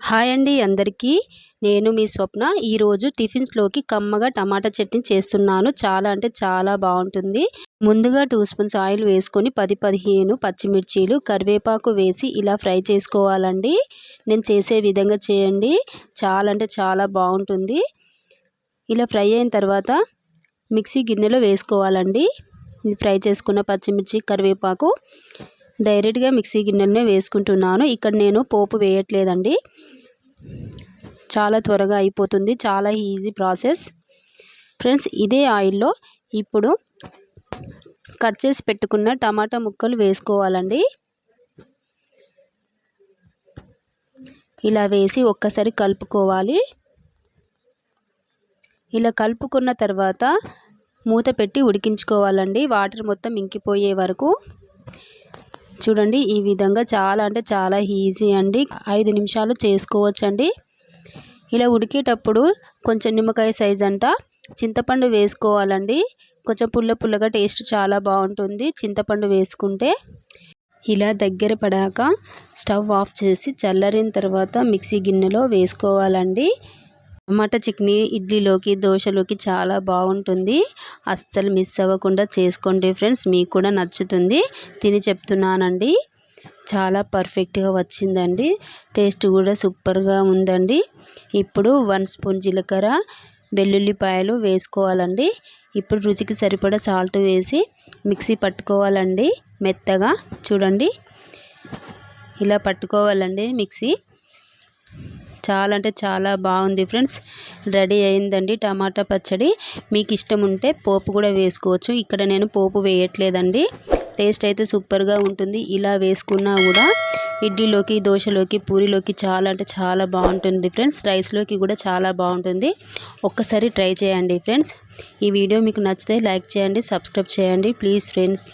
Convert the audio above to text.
Hi అండి అందరికీ. నేను మీ స్వప్న. ఈరోజు టిఫిన్స్లోకి కమ్మగా టమాటా చట్నీ చేస్తున్నాను. చాలా అంటే చాలా బాగుంటుంది. ముందుగా టూ స్పూన్స్ ఆయిల్ వేసుకొని పది పదిహేను పచ్చిమిర్చీలు కరివేపాకు వేసి ఇలా ఫ్రై చేసుకోవాలండి. నేను చేసే విధంగా చేయండి. చాలా అంటే చాలా బాగుంటుంది. ఇలా ఫ్రై అయిన తర్వాత మిక్సీ గిన్నెలో వేసుకోవాలండి. ఫ్రై చేసుకున్న పచ్చిమిర్చి కరివేపాకు డైరెక్ట్గా మిక్సీ గిన్నెనే వేసుకుంటున్నాను. ఇక్కడ నేను పోపు వేయట్లేదండి. చాలా త్వరగా అయిపోతుంది. చాలా ఈజీ ప్రాసెస్. ఫ్రెండ్స్ ఇదే ఆయిల్లో ఇప్పుడు కట్ చేసి పెట్టుకున్న టమాటా ముక్కలు వేసుకోవాలండి. ఇలా వేసి ఒక్కసారి కలుపుకోవాలి. ఇలా కలుపుకున్న తర్వాత మూత పెట్టి ఉడికించుకోవాలండి. వాటర్ మొత్తం ఇంకిపోయే వరకు. చూడండి ఈ విధంగా చాలా అంటే చాలా ఈజీ అండి. ఐదు నిమిషాలు చేసుకోవచ్చండి. ఇలా ఉడికేటప్పుడు కొంచెం నిమ్మకాయ సైజ్ అంట చింతపండు వేసుకోవాలండి. కొంచెం పుల్ల పుల్లగా టేస్ట్ చాలా బాగుంటుంది చింతపండు వేసుకుంటే. ఇలా దగ్గర పడాక స్టవ్ ఆఫ్ చేసి చల్లరిన తర్వాత మిక్సీ గిన్నెలో వేసుకోవాలండి. టమాటా చట్నీ ఇడ్లీలోకి దోశలోకి చాలా బాగుంటుంది. అస్సలు మిస్ అవ్వకుండా చేసుకోండి ఫ్రెండ్స్ మీకు కూడా నచ్చుతుంది. తిని చెప్తున్నానండి. చాలా పర్ఫెక్ట్గా వచ్చిందండి. టేస్ట్ కూడా సూపర్గా ఉందండి. ఇప్పుడు వన్ స్పూన్ జీలకర్ర వెల్లుల్లిపాయలు వేసుకోవాలండి. ఇప్పుడు రుచికి సరిపడా సాల్ట్ వేసి మిక్సీ పట్టుకోవాలండి మెత్తగా. చూడండి. ఇలా పట్టుకోవాలండి మిక్సీ. చాలా అంటే చాలా బాగుంది ఫ్రెండ్స్. రెడీ అయిందండి టమాటా పచ్చడి. మీకు ఇష్టం ఉంటే పోపు కూడా వేసుకోవచ్చు. ఇక్కడ నేను పోపు వేయట్లేదండి. టేస్ట్ అయితే సూపర్గా ఉంటుంది. ఇలా వేసుకున్నా కూడా ఇడ్లీలోకి దోశలోకి పూరిలోకి చాలా అంటే చాలా బాగుంటుంది ఫ్రెండ్స్. రైస్లోకి కూడా చాలా బాగుంటుంది. ఒక్కసారి ట్రై చేయండి ఫ్రెండ్స్. ఈ వీడియో మీకు నచ్చితే లైక్ చేయండి సబ్స్క్రైబ్ చేయండి ప్లీజ్ ఫ్రెండ్స్.